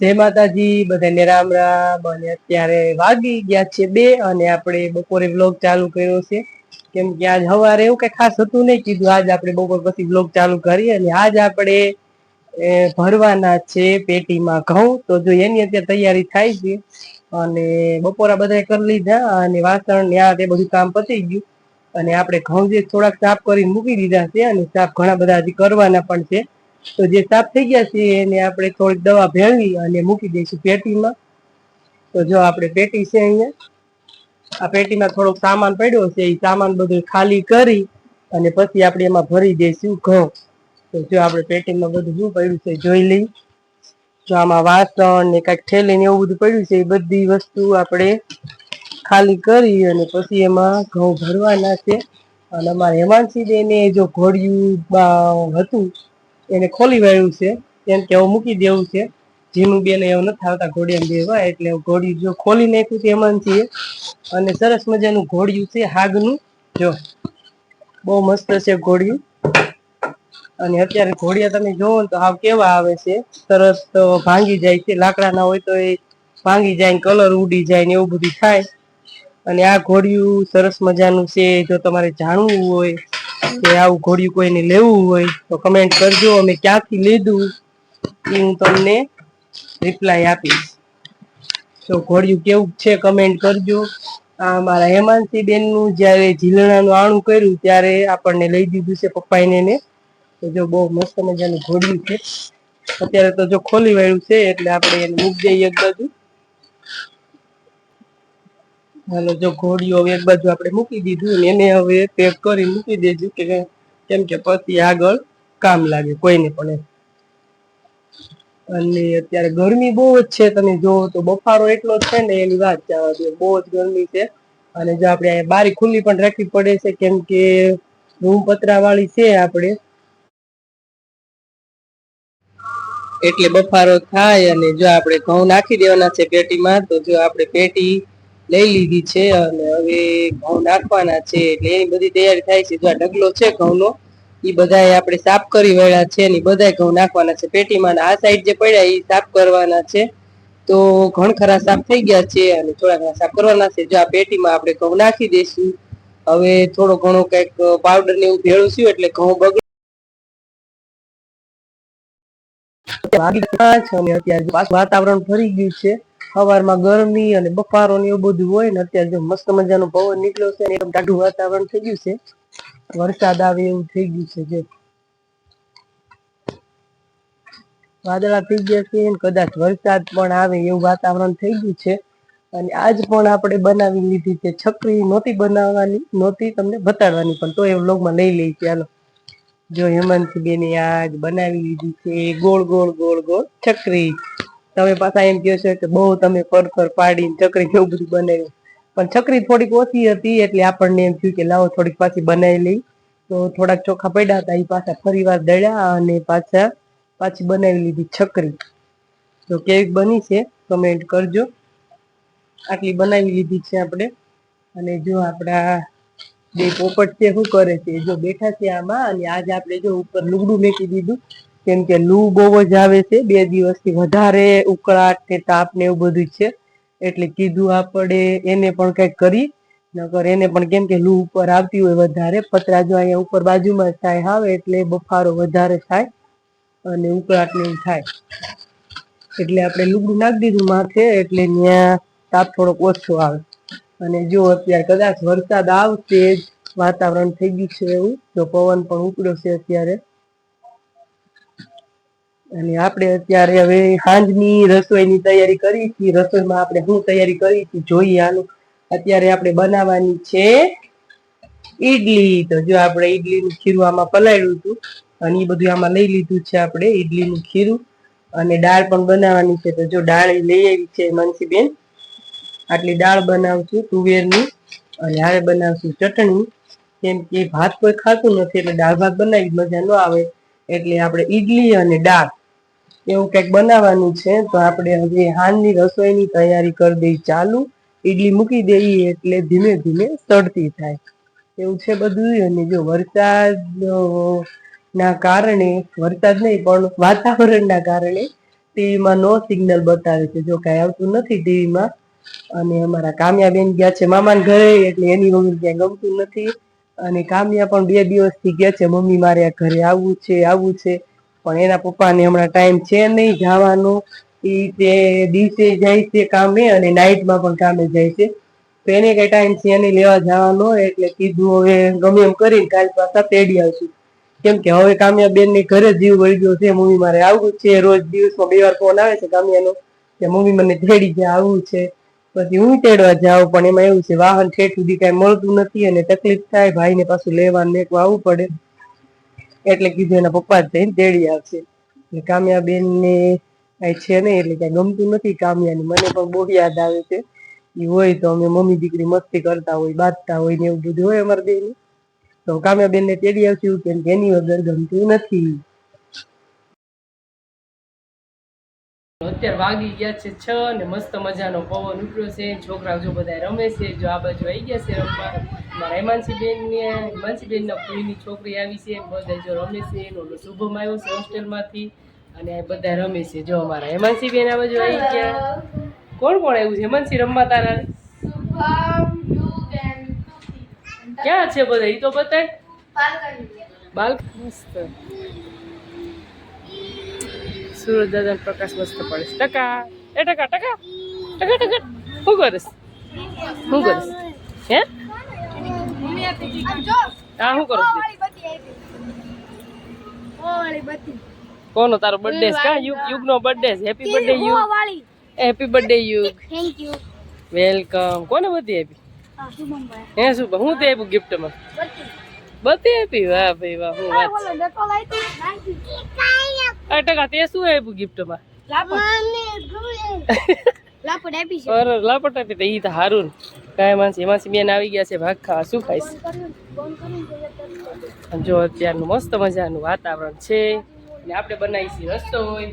જય માતાજી, બધાને રામ રામ. અને અત્યારે વાગી ગયા છે બે અને આપણે બપોરે વ્લોગ ચાલુ કર્યો છે. કેમ કે આજ સવારે એવું કઈ ખાસ હતું નહીં, કીધું આજ આપણે બપોર પછી વ્લોગ ચાલુ કરીએ. અને આજ આપણે ભરવાના છે પેટીમાં ઘઉં. તો જો એની અત્યારે તૈયારી થાય છે. અને બપોરા બધા કરી લીધા અને વાસણ ને આ તે બધું કામ પતી ગયું. અને આપણે ઘઉં જે થોડાક સાફ કરીને મૂકી દીધા છે અને સાફ ઘણા બધા હજી કરવાના પણ છે. તો જે સાફ થઈ ગયા છે એને આપણે થોડીક દવા ભેળવી અને મૂકી દઈશું પેટીમાં. તો જો આપણે પેટી છે અહીંયા. આ પેટીમાં થોડોક સામાન પડ્યો છે, એ સામાન બધું ખાલી કરી અને પછી આપણે એમાં ભરી દઈશું ઘઉં. તો જો આપણે પેટીમાં બધું શું પડ્યું છે જોઈ લઈ જો આમાં વાસણ ને કાંઈક ઠેલીને એવું બધું પડ્યું છે, એ બધી વસ્તુ આપણે ખાલી કરી અને પછી એમાં ઘઉં ભરવાના છે. અને અમારે હેમાંશી જો ઘોડિયું હતું એને ખોલી વાળ્યું છે. એમ કે હવે મૂકી દેવું છે. જીનું બેને એવું નથી આવતા ઘોડિયા બેવા, એટલે ઘોડિયું જો ખોલી નાખ્યું છે હેમાંશીએ અને સરસ મજાનું ઘોડિયું છે હાગનું. જો, બહુ મસ્ત છે ઘોડિયું. અને અત્યારે ઘોડિયા તમે જોવો તો હાવ કેવા આવે છે. સરસ તો ભાંગી જાય છે. લાકડાના હોય તો એ ભાંગી જાય ને કલર ઉડી જાય ને એવું બધું થાય. અને આ ઘોડિયું સરસ મજાનું છે. જો તમારે જાણવું હોય કે આવું ઘોડિયું કોઈને લેવું હોય તો કમેન્ટ કરજો, અમે ક્યાંથી લીધું એ હું તમને રિપ્લાય આપીશ. તો ઘોડિયું કેવું છે કમેન્ટ કરજો. આ મારા હેમાંશી બેનનું જ્યારે ઝીલણાનું આણું કર્યું ત્યારે આપણને લઈ દીધું છે પપ્પાઈને ને. તો જો બહુ મસ્ત મજાનું ઘોડિયું છે. અત્યારે તો જો ખોલી વાળ્યું છે એટલે આપણે એને મૂકી દઈએ એક બાજુ હાલો, જો ઘોડીઓ એક બાજુ આપણે મૂકી દીધું એને હવે પેક કરી મૂકી દેજો કે કેમ કે પછી આગળ કામ લાગે, કોઈને પણ અને અત્યારે ગરમી બહુ જ છે, તમે જોવો તો બફારો એટલો જ છે ને, એની વાત જવા દે બહુ જ ગરમી છે. અને જો આપણે બારી ખુલ્લી પણ રાખવી પડે છે, કેમ કે રૂમ પતરા વાળી છે આપણે. એટલે બફારો થાય અને જો આપણે ઘઉં નાખી દેવાના છે પેટીમાં, તો જો આપણે પેટી લઈ લીધી છે અને હવે ઘઉં નાખવાના છે એટલે એની બધી તૈયારી થાય છે. જો આ ડગલો છે ઘઉંનો એ બધાએ આપણે સાફ કરી વેળા છે અને બધા ઘઉં નાખવાના છે. પેટીમાં આ સાઈડ જે પડ્યા એ સાફ કરવાના છે. તો ઘણ ખરા સાફ થઈ ગયા છે અને થોડા ઘણા સાફ કરવાના છે. જો આ પેટીમાં આપણે ઘઉં નાખી દઈશું હવે થોડો ઘણો કંઈક પાવડર ને એવું ભેળું છું એટલે ઘઉં બગડે. વાતાવરણ ફરી ગયું છે. સવારમાં ગરમી અને બફારો ને એવું બધું હોય ને, અત્યારે જો મસ્ત મજાનો પવન નીકળ્યો છે એકદમ ટાઢું વાતાવરણ થઈ ગયું છે. વરસાદ આવે એવું થઈ ગયું છે જે. વાદળા થઈ ગયા છે અને કદાચ વરસાદ પણ આવે એવું વાતાવરણ થઈ ગયું છે. અને આજ પણ આપણે બનાવી લીધી છે. છકરી નહોતી બનાવવાની, નહોતી તમને બતાડવાની, પણ તો એ વ્લોગમાં લઈ લઈ ચાલો. જો હેમંત બેને આજ બનાવી લીધી છે, ગોળ ગોળ ગોળ ગોળ છકરી. તમે પાછા એમ કહો છો કે બહુ તમે પર ફર પાડીને ચકરી કેવું બધું બનાવ્યું. પણ છકરી થોડીક ઓછી હતી એટલે આપણને એમ થયું કે લાવો થોડીક પાછી બનાવી લઈ. તો થોડાક ચોખા પડ્યા હતા એ પાછા ફરી વાર દળ્યા અને પાછા પાછી બનાવી લીધી છકરી. તો કેવી બની છે કમેન્ટ કરજો. આટલી બનાવી લીધી છે આપણે. અને જો આપણા બે પોપટ છે, શું કરે છે? જો બેઠા છે આમાં અને આજે આપણે જો ઉપર લુગડું મેકી દીધું. કેમ કે લૂ બહુ જ આવે છે. બે દિવસથી વધારે ઉકળાટ ને તાપ ને એવું બધું છે. એટલે કીધું આપણે એને પણ કંઈક કરી. નકર એને પણ કેમ કે લૂ ઉપર આવતી હોય વધારે. પતરા જો અહીંયા ઉપર બાજુમાં થાય આવે એટલે બફારો વધારે થાય અને ઉકળાટ ને થાય. એટલે આપણે લુગડું નાખી દીધું માથે એટલે ત્યાં તાપ થોડોક ઓછો આવે. અને જો અત્યારે કદાચ વરસાદ આવશે જ વાતાવરણ થઈ ગયું છે એવું, તો પવન પણ ઉપડ્યો છે અત્યારે. અને આપણે અત્યારે હવે સાંજની રસોઈની તૈયારી કરી છે રસોઈમાં આપણે શું તૈયારી કરી છે જોઈએ આનું. અત્યારે આપણે બનાવવાની છે ઈડલી. તો જો આપણે ઈડલીનું ખીરું આમાં પલાળ્યું હતું અને એ બધું આમાં લઈ લીધું છે આપણે ઈડલીનું ખીરું. અને દાળ પણ બનાવવાની છે. તો જો દાળ લઈ આવી છે મનસીબેન. આટલી દાળ બનાવશું તુવેરની. અને હારે બનાવશું ચટણી. કેમ કે ભાત કોઈ ખાતું નથી એટલે દાળ ભાત બનાવી મજા ન આવે. એટલે આપણે ઈડલી અને દાળ. એવું કંઈક બનાવવાનું છે, તો આપણે હવે હાલની રસોઈની તૈયારી કરી દઈ ચાલુ. ઈડલી મૂકી દઈએ એટલે ધીમે ધીમે સડતી થાય. એવું છે બધું અને જો વરસાદ ના કારણે, વરસાદ નહીં, પણ વાતાવરણના કારણે ટીવીમાં નો સિગ્નલ બતાવે છે. જો કાંઈ આવતું નથી ટીવીમાં, અને અમારા કામ્યા બેન ગયા છે મામાને ઘરે, એટલે એની મમ્મી ક્યાંય ગમતું નથી. અને કામ્યા પણ બે દિવસથી ગયા છે, મમ્મી મારે ઘરે આવવું છે આવવું છે. પણ એના પપ્પાને હમણાં ટાઈમ છે નહીં જવાનો. એ તે દિવસે જાય છે કામે અને નાઇટમાં પણ કામે જાય છે. તો એને કઈ ટાઈમ છે એને લેવા જવાનો એટલે કીધું હવે ગમે એમ કરીને કાલ પાછા તેડી આવશું. કેમ કે હવે કામ્યા બેનની ઘરે જીવ વળી ગયો છે. મમ્મી મારે આવવું છે રોજ દિવસમાં બે વાર ફોન આવે છે કામ્યાનો. કે મમ્મી મને તેડી જાય આવવું છે. પછી હું તેડવા જાઉં, પણ એમાં એવું છે, વાહન ઠેઠ સુધી કઈ મળતું નથી અને તકલીફ થાય, ભાઈને પાછું લેવાનું ને આવવું પડે. એટલે કીધું એના પપ્પા જઈને તેડી આવશે. એટલે કામ્યા બેન ને કઈ છે નહીં, એટલે કઈ ગમતું નથી કામ્યાની. મને પણ બહુ યાદ આવે છે. એ હોય તો અમે મમ્મી દીકરી મસ્તી કરતા હોય, બાંધતા હોય ને એવું બધું હોય અમારા બેન તો કામ્યા બેન ને તેડી આવશું, કેમ કે એની વગર ગમતું નથી. અત્યારે વાગી ગયા છે છ ને મસ્ત મજાનો પવન ઉઠ્યો છે. છોકરાઓ જો બધા રમે છે, જો આ બાજુ આવી ગયા છે રમવા. મારા હેમાંશી બેન ને હિમાંશી બેન ના ફૂઈની છોકરી આવી છે. બધા જો રમે છે એનો શુભમ આવ્યો છે હોસ્ટેલમાંથી. અને આ બધા રમે છે. જો અમારા હેમાંશી બેન આ બાજુ આવી ગયા. કોણ કોણ આવ્યું છે? હેમાંશી રમવા તારા ક્યાં છે બધા? એ તો બતાય બાલ મસ્ત. સુરજ દાદા પ્રકાશ મસ્ત પડે છે. ટકા. એ ટકા ટકા. ટકા ટકા. શું કરીશ? શું કરીશ? હે? હા શું કરો? કોનો? તારો બર્થડે છે કા? યુગ યુગ નો બર્થડે છે. Happy birthday Yug. Happy birthday Yug. Thank you welcome કોને બધી આપી? હે શું હું તે આપ્યું ગિફ્ટમાં બધી. આપી? વાહ ભાઈ વાહ હું વાત. આ ટકા તે શું આપ્યું ગિફ્ટમાં લાપડ આપી છે. અરે લાપટ આપી તો ઈ તો હારું ને. કાંઈ માનસી એમાંથી બેન આવી ગયા છે, ભાગ ખાવા. શું ખાઈશ? જો અત્યારનું મસ્ત મજાનું વાતાવરણ છે. અને આપણે બનાવીશું રસ્તો હોય